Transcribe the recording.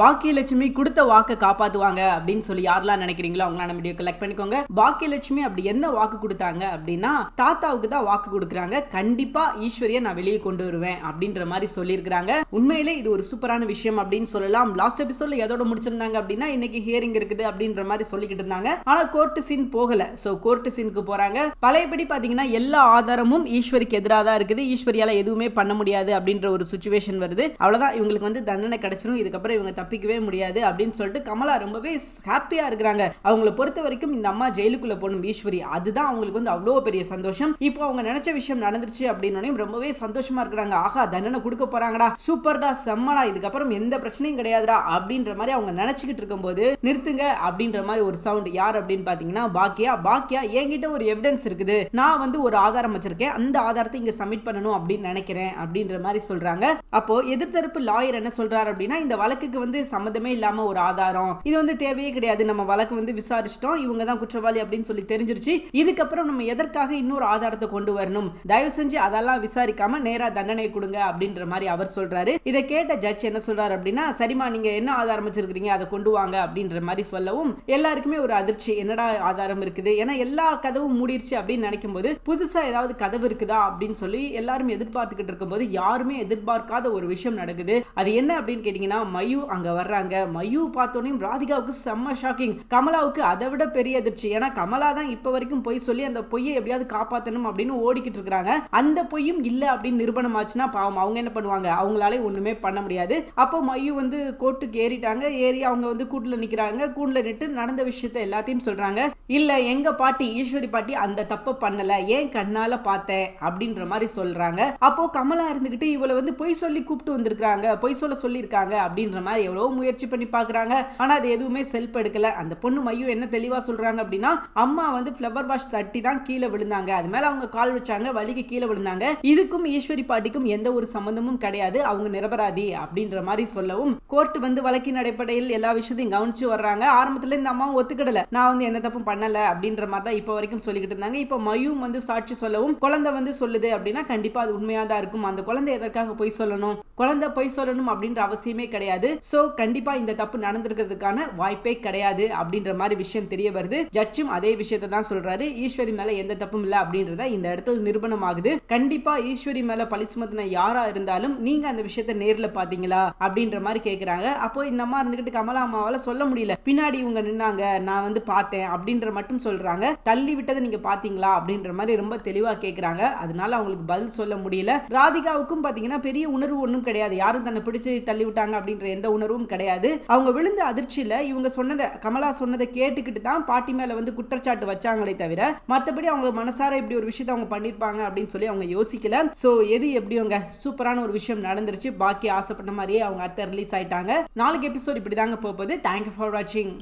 பாக்கியலட்சுமி கொடுத்த வாக்கை காப்பாத்துவாங்க அப்படின்னு சொல்லி யாரெல்லாம் நினைக்கிறீங்களோ அவங்களாம் நம்ம வீடியோ கலெக்ட் பண்ணிக்கோங்க. பாக்கியலட்சுமி அப்படி என்ன வாக்கு கொடுத்தாங்க அப்படின்னா தாத்தாவுக்கு தான் வாக்கு கொடுக்குறாங்க. கண்டிப்பா ஈஸ்வரியை நான் வெளியே கொண்டு வருவேன் அப்படின்ற மாதிரி சொல்லியிருக்கிறாங்க. உண்மையிலே இது ஒரு சூப்பரான விஷயம் அப்படின்னு சொல்லலாம். லாஸ்ட் எபிசோட்ல எதோட முடிச்சிருந்தாங்க அப்படின்னா இன்னைக்கு ஹியரிங் இருக்குது அப்படின்ற மாதிரி சொல்லிக்கிட்டு இருந்தாங்க. ஆனா கோர்ட்டு சீன் போகல. சோ கோர்ட்டு சீனுக்கு போறாங்க. பழையபடி பாத்தீங்கன்னா எல்லா ஆதாரமும் ஈஸ்வரிக்கு எதிராக தான் இருக்குது. ஈஸ்வரியால எதுவுமே பண்ண முடியாது அப்படின்ற ஒரு சுச்சுவேஷன் வருது. அவ்வளவுதான். இவங்களுக்கு வந்து தண்டனை கிடைச்சிரும். இதுக்கப்புறம் இவங்க தப்பிக்கவே முடியாது அப்படின்னு சொல்லிட்டு கமலா ரொம்பவே ஹாப்பியா இருக்கிறாங்க. அவங்கள பொறுத்த வரைக்கும் இந்த அம்மா ஜெயிலுக்குள்ள போகணும் ஈஸ்வரி. அதுதான் அவங்களுக்கு வந்து அவ்வளோ பெரிய சந்தோஷம். இப்போ அவங்க நினைச்ச விஷயம் நடந்துருச்சு அப்படின்னு ரொம்பவே சந்தோஷமா இருக்கிறாங்க. ஆஹா தண்டனை கொடுக்க போறாங்கடா. சூப்பர்டா செம்மடா. இதுக்கப்புறம் எந்த பிரச்சனையும் கிடையாதுடா அப்படின்ற மாதிரி அவங்க நினைச்சுக்கிட்டு இருக்கும்போது நிறுத்துங்க அப்படின்ற மாதிரி ஒரு சவுண்ட் யார் அப்படின்னு பாத்தீங்கன்னா பாக்கியா பாக்கியா என்கிட்ட ஒரு எவிடன்ஸ் இருக்குது. நான் வந்து ஒரு ஆதாரம் வச்சிருக்கேன். அந்த ஆதாரத்தை இங்க சப்மிட் பண்ணணும் அப்படின்னு நினைக்கிறேன் அப்படின்ற மாதிரி சொல்றாங்க. அப்போ எதிர்த்தரப்பு லாயர் என்ன சொல்றாரு அப்படின்னா இந்த வழக்குக்கு வந்து சம்மந்தமே இல்லாம ஒரு ஆதாரம். இது வந்து தேவையே கிடையாது. நம்ம வழக்கு வந்து விசாரிச்சிட்டோம். இவங்க தான் குற்றவாளி அப்படின்னு சொல்லி தெரிஞ்சிருச்சு. இதுக்கப்புறம் நம்ம எதற்காக இன்னொரு ஆதாரத்தை கொண்டு வரணும்? தயவு செஞ்சு அதெல்லாம் விசாரிக்காம நேரா தண்டனை கொடுங்க அப்படின்ற மாதிரி அவர் சொல்றாரு. இதை கேட்ட ஜட்ஜ் என்ன சொல்றாரு அப்படின்னா சரிமா நீங்க என்ன ஆதாரம் வச்சிருக்கீங்க அதை கொண்டு வாங்க அப்படின்ற மாதிரி சொல்லவும் எல்லாருக்குமே ஒரு அதிர்ச்சி. என்னடா ஆதாரம் இருக்குது? ஏன்னா எல்லா கதவும் மூடிருச்சு அப்படின்னு நினைக்கும் போது புதுசா ஏதாவது கதவு இருக்குதா அப்படின்னு சொல்லி எல்லாரும் எதிர்பார்த்துக்கிட்டு இருக்கும்போது யாருமே எதிர்பார்க்காத ஒரு விஷயம் நடக்குது. அது என்ன அப்படின்னு கேட்டீங்கன்னா மயு அங்க வர்றாங்க. மயு பார்த்தோன்னே ராதிகாவுக்கு செம்ம ஷாக்கிங் கமலாவுக்கு அதை விட பெரிய அதிர்ச்சி. ஏன்னா கமலா தான் இப்ப வரைக்கும் பொய் சொல்லி அந்த பொய்யை எப்படியாவது காப்பாத்தணும் அப்படின்னு ஓடிக்கிட்டு இருக்காங்க அந்த பொய்யும் இல்ல அப்படின்னு நிரூபணம் ஆச்சுன்னா பாவம். அவங்க என்ன பண்ணுவாங்க? அவங்களாலே ஒண்ணுமே பண்ண முடியாது. அப்போ மயு வந்து கோர்ட்டுக்கு ஏறிட்டாங்க. ஏறி அவங்க வந்து கூட்டுல நிக்கிறாங்க. கூண்டுல நிட்டு நடந்த விஷயத்த எல்லாத்தையும் சொல்றாங்க. இல்ல எங்க பாட்டி ஈஸ்வரி பாட்டி அந்த தப்பை பண்ணல. ஏன் கண்ணால பார்த்தேன்? அப்படின்ற மாதிரி சொல்றாங்க. அப்போ கமலா இருந்துகிட்டு இவளை வந்து பொய் சொல்லி கூப்பிட்டு வந்திருக்காங்க பொய் சொல்ல சொல்லியிருக்காங்க அப்படின்ற மாதிரி எவ்வளவோ முயற்சி பண்ணி பாக்குறாங்க. ஆனா அது எதுவுமே செல்ப் எடுக்கல. அந்த பொண்ணு மையு என்ன தெளிவா சொல்றாங்க அப்படின்னா அம்மா வந்து ஃப்ளவர் வாஷ் தட்டி தான் கீழே விழுந்தாங்க. அது மேல அவங்க கால் வச்சாங்க வலிக்கு கீழே விழுந்தாங்க. இதுக்கும் ஈஸ்வரி பாட்டிக்கும் எந்த ஒரு சம்பந்தமும் கிடையாது. அவங்க நிரபராதி அப்படின்ற மாதிரி சொல்லவும் கோர்ட் வந்து வழக்கின் அடிப்படையில் எல்லா விஷயத்தையும் கவனிச்சு வர்றாங்க. ஆரம்பத்துல இந்த அம்மாவும் ஒத்துக்கிடல. நான் வந்து எந்த தப்பும் பண்ணல அப்படின்ற மாதிரி தான் இப்போ வரைக்கும் சொல்லிக்கிட்டு இருந்தாங்க. இப்போ மயும் வந்து சாட்சி சொல்லவும் குழந்தை வந்து சொல்லுது அப்படின்னா கண்டிப்பா அது உண்மையா தான் இருக்கும். அந்த குழந்தை எதற்காக பொய் சொல்லணும்? குழந்தை பொய் சொல்லணும் அப்படின்ற அவசியமே கிடையாது. ஸோ கண்டிப்பா இந்த தப்பு நடந்திருக்கிறதுக்கான வாய்ப்பே கிடையாது அப்படின்ற மாதிரி விஷயம் தெரிய வருது. ஜட்ஜும் அதே விஷயத்தை தான் சொல்றாரு. ஈஸ்வரி மேல எந்த தப்பும் இல்ல அப்படின்றத இந்த இடத்துல நிரூபணம் ஆகுது கண்டிப்பா ஈஸ்வரி மேல பழி சுமத்தின யாரா இருந்தாலும் நீங்க அந்த விஷயத்த நேர்ல பாத்தீங்களா அப்படின்ற மாதிரி கேக்குறாங்க. அப்போ இந்த அம்மா இருந்துகிட்டு கமலா அம்மாவால சொல்ல முடியல. பின்னாடி இவங்க நின்னாங்க நான் வந்து பார்த்தேன் அப்படின்ற மட்டும் சொல்றாங்க. தள்ளி விட்டதை நீங்க பாத்தீங்களா அப்படின்ற மாதிரி ரொம்ப தெளிவா கேக்குறாங்க. அதனால அவங்களுக்கு பதில் சொல்ல முடியல. ராதிகாவுக்கும் பாத்தீங்கன்னா பெரிய உணர்வு ஒன்றும் கிடையாது. யாரும் தன்னை பிடிச்சு தள்ளி விட்டாங்க அப்படின்ற எந்த உணர்வு உணர்வும் கிடையாது. அவங்க விழுந்த அதிர்ச்சியில இவங்க சொன்னதை கமலா சொன்னதை கேட்டுக்கிட்டு தான் பாட்டி மேல வந்து குற்றச்சாட்டு வச்சாங்களே தவிர மத்தபடி அவங்க மனசார இப்படி ஒரு விஷயத்தை அவங்க பண்ணிருப்பாங்க அப்படின்னு சொல்லி அவங்க யோசிக்கல. சோ எது எப்படியோங்க? சூப்பரான ஒரு விஷயம் நடந்துருச்சு. பாக்கி ஆசைப்பட்ட மாதிரியே அவங்க அத்தை ரிலீஸ் ஆயிட்டாங்க. நாளைக்கு எபிசோட் இப்படி தாங்க போகுது. தேங்க்யூ ஃபார் வாட்சிங்